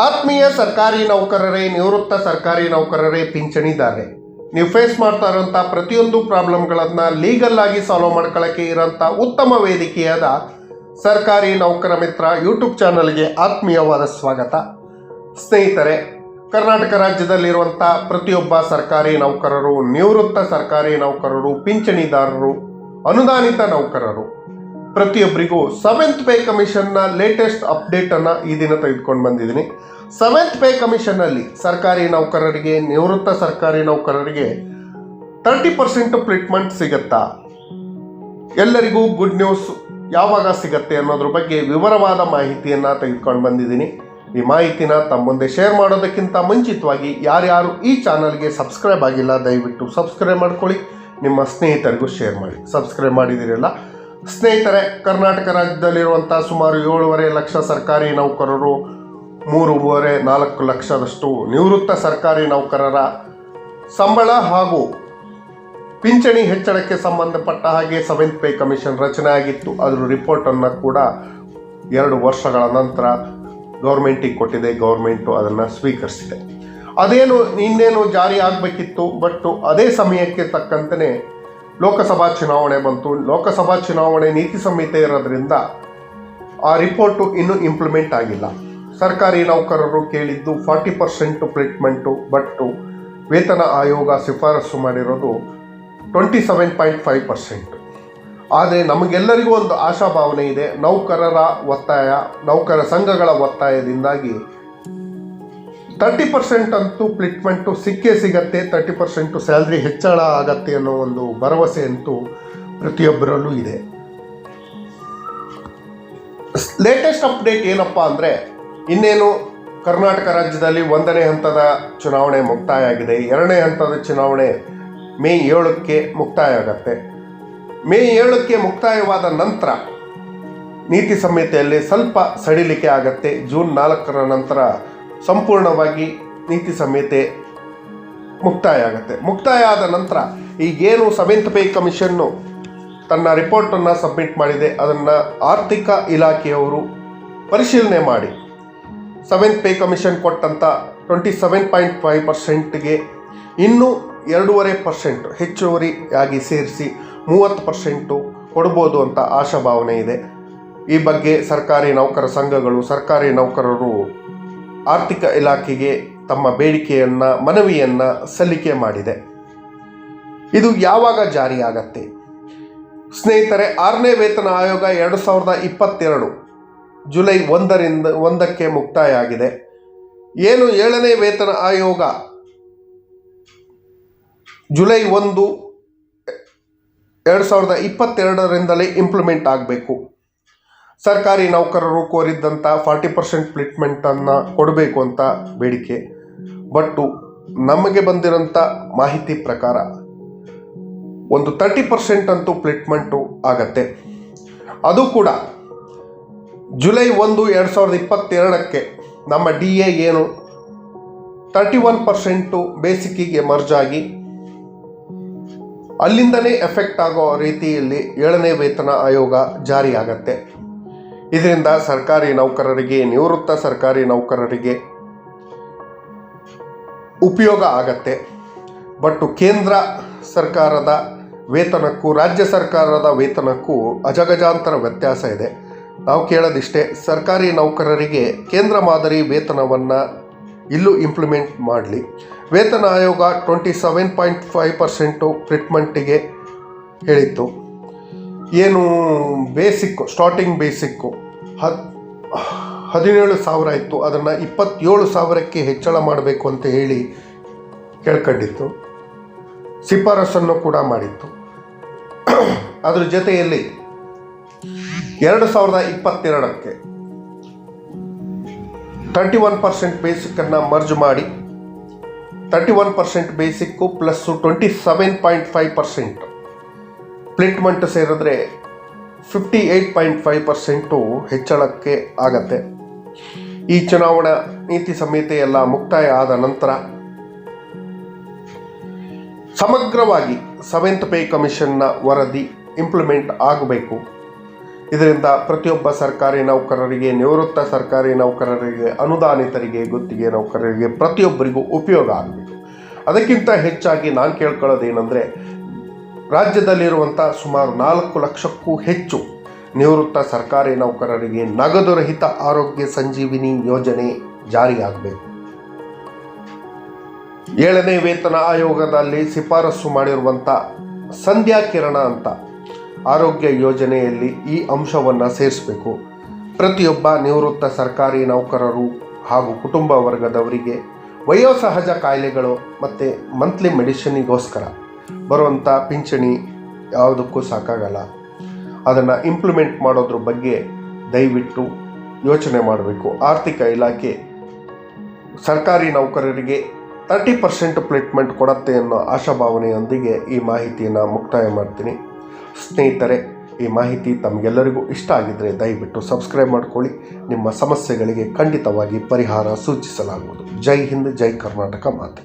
ಆತ್ಮೀಯ ಸರ್ಕಾರಿ ನೌಕರರೇ, ನಿವೃತ್ತ ಸರ್ಕಾರಿ ನೌಕರರೇ ಪಿಂಚಣಿದಾರೆ ನೀವು ಫೇಸ್ ಮಾಡ್ತಾ ಇರೋಂಥ ಪ್ರತಿಯೊಂದು ಪ್ರಾಬ್ಲಮ್ಗಳನ್ನು ಲೀಗಲ್ ಆಗಿ ಸಾಲ್ವ್ ಮಾಡ್ಕೊಳ್ಳೋಕ್ಕೆ ಇರೋಂಥ ಉತ್ತಮ ವೇದಿಕೆಯಾದ ಸರ್ಕಾರಿ ನೌಕರ ಮಿತ್ರ ಯೂಟ್ಯೂಬ್ ಚಾನಲ್ಗೆ ಆತ್ಮೀಯವಾದ ಸ್ವಾಗತ. ಸ್ನೇಹಿತರೆ, ಕರ್ನಾಟಕ ರಾಜ್ಯದಲ್ಲಿರುವಂಥ ಪ್ರತಿಯೊಬ್ಬ ಸರ್ಕಾರಿ ನೌಕರರು, ನಿವೃತ್ತ ಸರ್ಕಾರಿ ನೌಕರರು, ಪಿಂಚಣಿದಾರರು, ಅನುದಾನಿತ ನೌಕರರು ಪ್ರತಿಯೊಬ್ಬರಿಗೂ ಸೆವೆಂತ್ ಪೇ ಕಮಿಷನ್ನ ಲೇಟೆಸ್ಟ್ ಅಪ್ಡೇಟನ್ನು ಈ ದಿನ ತೆಗೆದುಕೊಂಡು ಬಂದಿದ್ದೀನಿ. ಸೆವೆಂತ್ ಪೇ ಕಮಿಷನ್ನಲ್ಲಿ ಸರ್ಕಾರಿ ನೌಕರರಿಗೆ, ನಿವೃತ್ತ ಸರ್ಕಾರಿ ನೌಕರರಿಗೆ ತರ್ಟಿ ಪರ್ಸೆಂಟ್ ಟ್ರೀಟ್ಮೆಂಟ್ ಸಿಗುತ್ತಾ? ಎಲ್ಲರಿಗೂ ಗುಡ್ ನ್ಯೂಸ್ ಯಾವಾಗ ಸಿಗತ್ತೆ ಅನ್ನೋದ್ರ ಬಗ್ಗೆ ವಿವರವಾದ ಮಾಹಿತಿಯನ್ನು ತೆಗೆದುಕೊಂಡು ಬಂದಿದ್ದೀನಿ. ಈ ಮಾಹಿತಿನ ತಮ್ಮ ಮುಂದೆ ಶೇರ್ ಮಾಡೋದಕ್ಕಿಂತ ಮುಂಚಿತವಾಗಿ ಯಾರ್ಯಾರು ಈ ಚಾನಲ್ಗೆ ಸಬ್ಸ್ಕ್ರೈಬ್ ಆಗಿಲ್ಲ, ದಯವಿಟ್ಟು ಸಬ್ಸ್ಕ್ರೈಬ್ ಮಾಡ್ಕೊಳ್ಳಿ. ನಿಮ್ಮ ಸ್ನೇಹಿತರಿಗೂ ಶೇರ್ ಮಾಡಿ. ಸಬ್ಸ್ಕ್ರೈಬ್ ಮಾಡಿದಿರಲ್ಲ ಸ್ನೇಹಿತರೆ, ಕರ್ನಾಟಕ ರಾಜ್ಯದಲ್ಲಿರುವಂಥ ಸುಮಾರು ಏಳುವರೆ ಲಕ್ಷ ಸರ್ಕಾರಿ ನೌಕರರು ಮೂರುವರೆ ನಾಲ್ಕು ಲಕ್ಷದಷ್ಟು ನಿವೃತ್ತ ಸರ್ಕಾರಿ ನೌಕರರ ಸಂಬಳ ಹಾಗೂ ಪಿಂಚಣಿ ಹೆಚ್ಚಳಕ್ಕೆ ಸಂಬಂಧಪಟ್ಟ ಹಾಗೆ ಸೆವೆಂತ್ ಪೇ ಕಮಿಷನ್ ರಚನೆ ಆಗಿತ್ತು. ಅದರ ರಿಪೋರ್ಟನ್ನು ಕೂಡ ಎರಡು ವರ್ಷಗಳ ನಂತರ ಗೌರ್ಮೆಂಟಿಗೆ ಕೊಟ್ಟಿದೆ. ಗೌರ್ಮೆಂಟು ಅದನ್ನು ಸ್ವೀಕರಿಸಿದೆ. ಅದೇನು ಇನ್ನೇನು ಜಾರಿ ಆಗಬೇಕಿತ್ತು ಬಟ್ ಅದೇ ಸಮಯಕ್ಕೆ ತಕ್ಕಂತೆ ಲೋಕಸಭಾ ಚುನಾವಣೆ ಬಂತು. ಲೋಕಸಭಾ ಚುನಾವಣೆ ನೀತಿ ಸಂಹಿತೆ ಇರೋದ್ರಿಂದ ಆ ರಿಪೋರ್ಟು ಇನ್ನೂ ಇಂಪ್ಲಿಮೆಂಟ್ ಆಗಿಲ್ಲ. ಸರ್ಕಾರಿ ನೌಕರರು ಕೇಳಿದ್ದು ಫಾರ್ಟಿ ಪರ್ಸೆಂಟು ಪ್ಲೇಟ್ಮೆಂಟು ಬಟ್ಟು ವೇತನ ಆಯೋಗ ಶಿಫಾರಸು ಮಾಡಿರೋದು twenty seven point five percent. ಆದರೆ ನಮಗೆಲ್ಲರಿಗೂ ಒಂದು ಆಶಾಭಾವನೆ ಇದೆ. ನೌಕರರ ಒತ್ತಾಯ, ನೌಕರ ಸಂಘಗಳ ಒತ್ತಾಯದಿಂದಾಗಿ ತರ್ಟಿ ಪರ್ಸೆಂಟ್ ಅಂತೂ ಪ್ಲಿಟ್ಮೆಂಟು ಸಿಕ್ಕೇ ಸಿಗತ್ತೆ, ತರ್ಟಿ ಪರ್ಸೆಂಟು ಸ್ಯಾಲ್ರಿ ಹೆಚ್ಚಳ ಆಗತ್ತೆ ಅನ್ನೋ ಒಂದು ಭರವಸೆ ಅಂತೂ ಪ್ರತಿಯೊಬ್ಬರಲ್ಲೂ ಇದೆ. ಲೇಟೆಸ್ಟ್ ಅಪ್ಡೇಟ್ ಏನಪ್ಪ ಅಂದರೆ, ಇನ್ನೇನು ಕರ್ನಾಟಕ ರಾಜ್ಯದಲ್ಲಿ ಒಂದನೇ ಹಂತದ ಚುನಾವಣೆ ಮುಕ್ತಾಯ ಆಗಿದೆ. ಎರಡನೇ ಹಂತದ ಚುನಾವಣೆ ಮೇ ಏಳಕ್ಕೆ ಮುಕ್ತಾಯ ಆಗತ್ತೆ. ಮೇ ಏಳಕ್ಕೆ ಮುಕ್ತಾಯವಾದ ನಂತರ ನೀತಿ ಸಂಹಿತೆಯಲ್ಲಿ ಸ್ವಲ್ಪ ಸಡಿಲಿಕೆ ಆಗತ್ತೆ. ಜೂನ್ ನಾಲ್ಕರ ನಂತರ ಸಂಪೂರ್ಣವಾಗಿ ನೀತಿ ಸಂಹಿತೆ ಮುಕ್ತಾಯ ಆಗುತ್ತೆ ಮುಕ್ತಾಯ ಆದ ನಂತರ ಈಗೇನು ಸೆವೆಂತ್ ಪೇ ಕಮಿಷನ್ನು ತನ್ನ ರಿಪೋರ್ಟನ್ನು ಸಬ್ಮಿಟ್ ಮಾಡಿದೆ, ಅದನ್ನು ಆರ್ಥಿಕ ಇಲಾಖೆಯವರು ಪರಿಶೀಲನೆ ಮಾಡಿ. ಸೆವೆಂತ್ ಪೇ ಕಮಿಷನ್ ಕೊಟ್ಟಂಥ ಟ್ವೆಂಟಿ ಸೆವೆನ್ ಪಾಯಿಂಟ್ ಫೈವ್ ಪರ್ಸೆಂಟ್ಗೆ ಇನ್ನೂ ಎರಡೂವರೆ ಪರ್ಸೆಂಟ್ ಹೆಚ್ಚುವರಿಯಾಗಿ ಸೇರಿಸಿ ಮೂವತ್ತು ಪರ್ಸೆಂಟು ಕೊಡ್ಬೋದು ಅಂತ ಆಶಾಭಾವನೆ ಇದೆ. ಈ ಬಗ್ಗೆ ಸರ್ಕಾರಿ ನೌಕರ ಸಂಘಗಳು, ಸರ್ಕಾರಿ ನೌಕರರು ಆರ್ಥಿಕ ಇಲಾಖೆಗೆ ತಮ್ಮ ಬೇಡಿಕೆಯನ್ನು, ಮನವಿಯನ್ನು ಸಲ್ಲಿಕೆ ಮಾಡಿದೆ. ಇದು ಯಾವಾಗ ಜಾರಿಯಾಗತ್ತೆ? ಸ್ನೇಹಿತರೆ, ಆರನೇ ವೇತನ ಆಯೋಗ ಎರಡು ಸಾವಿರದ ಇಪ್ಪತ್ತೆರಡು ಜುಲೈ ಒಂದರಿಂದ, ಒಂದಕ್ಕೆ ಮುಕ್ತಾಯ ಆಗಿದೆ ಏನು ಏಳನೇ ವೇತನ ಆಯೋಗ ಜುಲೈ ಒಂದು, ಎರಡು ಸಾವಿರದ ಇಪ್ಪತ್ತೆರಡರಿಂದಲೇ ಇಂಪ್ಲಿಮೆಂಟ್ ಆಗಬೇಕು. ಸರ್ಕಾರಿ ನೌಕರರು ಕೋರಿದ್ದಂಥ ಫಾರ್ಟಿ ಪರ್ಸೆಂಟ್ ಪ್ಲಿಟ್ಮೆಂಟನ್ನು ಕೊಡಬೇಕು ಅಂತ ಬೇಡಿಕೆ. ಬಟ್ಟು ನಮಗೆ ಬಂದಿರೋಂಥ ಮಾಹಿತಿ ಪ್ರಕಾರ ಒಂದು ತರ್ಟಿ ಪರ್ಸೆಂಟ್ ಅಂತೂ ಪ್ಲಿಟ್ಮೆಂಟು ಆಗತ್ತೆ. ಅದು ಕೂಡ ಜುಲೈ ಒಂದು ಎರಡು ಸಾವಿರದ ಇಪ್ಪತ್ತೆರಡಕ್ಕೆ ನಮ್ಮ ಡಿ ಎ ಏನು ತರ್ಟಿ ಒನ್ ಪರ್ಸೆಂಟು ಬೇಸಿಕ್ಕಿಗೆ ಮರ್ಜ್ ಆಗಿ ಅಲ್ಲಿಂದನೇ ಎಫೆಕ್ಟ್ ಆಗೋ ರೀತಿಯಲ್ಲಿ ಏಳನೇ ವೇತನ ಆಯೋಗ ಜಾರಿಯಾಗತ್ತೆ. ಇದರಿಂದ ಸರ್ಕಾರಿ ನೌಕರರಿಗೆ, ನಿವೃತ್ತ ಸರ್ಕಾರಿ ನೌಕರರಿಗೆ ಉಪಯೋಗ ಆಗತ್ತೆ. ಬಟ್ ಕೇಂದ್ರ ಸರ್ಕಾರದ ವೇತನಕ್ಕೂ, ರಾಜ್ಯ ಸರ್ಕಾರದ ವೇತನಕ್ಕೂ ಅಜಗಜಾಂತರ ವ್ಯತ್ಯಾಸ ಇದೆ. ನಾವು ಕೇಳೋದಿಷ್ಟೇ, ಸರ್ಕಾರಿ ನೌಕರರಿಗೆ ಕೇಂದ್ರ ಮಾದರಿ ವೇತನವನ್ನು ಇಲ್ಲೂ ಇಂಪ್ಲಿಮೆಂಟ್ ಮಾಡಲಿ. ವೇತನ ಆಯೋಗ twenty seven point five percent ಟ್ರೀಟ್ಮೆಂಟಿಗೆ ಹೇಳಿತ್ತು. ಏನು ಬೇಸಿಕ್ಕು ಸ್ಟಾರ್ಟಿಂಗ್ ಬೇಸಿಕ್ಕು ಹದ್, ಹದಿನೇಳು ಸಾವಿರ ಇತ್ತು. ಅದನ್ನು ಇಪ್ಪತ್ತೇಳು ಸಾವಿರಕ್ಕೆ ಹೆಚ್ಚಳ ಮಾಡಬೇಕು ಅಂತ ಹೇಳಿ ಕೇಳ್ಕೊಂಡಿತ್ತು. ಶಿಫಾರಸನ್ನು ಕೂಡ ಮಾಡಿತ್ತು. ಅದರ ಜೊತೆಯಲ್ಲಿ ಎರಡು ಸಾವಿರದ ಇಪ್ಪತ್ತೆರಡಕ್ಕೆ ತರ್ಟಿ ಒನ್ ಪರ್ಸೆಂಟ್ ಬೇಸಿಕ್ಕನ್ನು ಮರ್ಜ್ ಮಾಡಿ, thirty one percent basic plus twenty seven point five percent ಪ್ಲೇಟ್ಮೆಂಟ್ ಸೇರಿದ್ರೆ fifty eight point five percent ಹೆಚ್ಚಳಕ್ಕೆ ಆಗತ್ತೆ. ಈ ಚುನಾವಣಾ ನೀತಿ ಸಂಹಿತೆ ಎಲ್ಲ ಮುಕ್ತಾಯ ಆದ ನಂತರ ಸಮಗ್ರವಾಗಿ ಸೆವೆಂತ್ ಪೇ ಕಮಿಷನ್ನ ವರದಿ ಇಂಪ್ಲಿಮೆಂಟ್ ಆಗಬೇಕು. ಇದರಿಂದ ಪ್ರತಿಯೊಬ್ಬ ಸರ್ಕಾರಿ ನೌಕರರಿಗೆ, ನಿವೃತ್ತ ಸರ್ಕಾರಿ ನೌಕರರಿಗೆ, ಅನುದಾನಿತರಿಗೆ, ಗುತ್ತಿಗೆ ನೌಕರರಿಗೆ ಪ್ರತಿಯೊಬ್ಬರಿಗೂ ಉಪಯೋಗ ಆಗಬೇಕು. ಅದಕ್ಕಿಂತ ಹೆಚ್ಚಾಗಿ ನಾನು ಕೇಳ್ಕೊಳ್ಳೋದೇನೆಂದರೆ ರಾಜ್ಯದಲ್ಲಿರುವಂಥ ಸುಮಾರು ನಾಲ್ಕು ಲಕ್ಷಕ್ಕೂ ಹೆಚ್ಚು ನಿವೃತ್ತ ಸರ್ಕಾರಿ ನೌಕರರಿಗೆ ನಗದು ರಹಿತ ಆರೋಗ್ಯ ಸಂಜೀವಿನಿ ಯೋಜನೆ ಜಾರಿಯಾಗಬೇಕು. ಏಳನೇ ವೇತನ ಆಯೋಗದಲ್ಲಿ ಶಿಫಾರಸು ಮಾಡಿರುವಂಥ ಸಂಧ್ಯಾ ಕಿರಣ ಅಂತ ಆರೋಗ್ಯ ಯೋಜನೆಯಲ್ಲಿ ಈ ಅಂಶವನ್ನು ಸೇರಿಸಬೇಕು. ಪ್ರತಿಯೊಬ್ಬ ನಿವೃತ್ತ ಸರ್ಕಾರಿ ನೌಕರರು ಹಾಗೂ ಕುಟುಂಬ ವರ್ಗದವರಿಗೆ ವಯೋಸಹಜ ಕಾಯಿಲೆಗಳು ಮತ್ತು ಮಂತ್ಲಿ ಮೆಡಿಸಿನಿಗೋಸ್ಕರ ಬರುವಂಥ ಪಿಂಚಣಿ ಯಾವುದಕ್ಕೂ ಸಾಕಾಗಲ್ಲ. ಅದನ್ನು ಇಂಪ್ಲಿಮೆಂಟ್ ಮಾಡೋದ್ರ ಬಗ್ಗೆ ದಯವಿಟ್ಟು ಯೋಚನೆ ಮಾಡಬೇಕು. ಆರ್ಥಿಕ ಇಲಾಖೆ ಸರ್ಕಾರಿ ನೌಕರರಿಗೆ ತರ್ಟಿ ಪರ್ಸೆಂಟ್ ಪ್ಲೇಟ್ಮೆಂಟ್ ಕೊಡತ್ತೆ ಅನ್ನೋ ಆಶಾಭಾವನೆಯೊಂದಿಗೆ ಈ ಮಾಹಿತಿಯನ್ನು ಮುಕ್ತಾಯ ಮಾಡ್ತೀನಿ. ಸ್ನೇಹಿತರೆ, ಈ ಮಾಹಿತಿ ತಮಗೆಲ್ಲರಿಗೂ ಇಷ್ಟ ಆಗಿದ್ದರೆ ದಯವಿಟ್ಟು ಸಬ್ಸ್ಕ್ರೈಬ್ ಮಾಡ್ಕೊಳ್ಳಿ. ನಿಮ್ಮ ಸಮಸ್ಯೆಗಳಿಗೆ ಖಂಡಿತವಾಗಿ ಪರಿಹಾರ ಸೂಚಿಸಲಾಗುವುದು. ಜೈ ಹಿಂದ್, ಜೈ ಕರ್ನಾಟಕ ಮಾತೆ.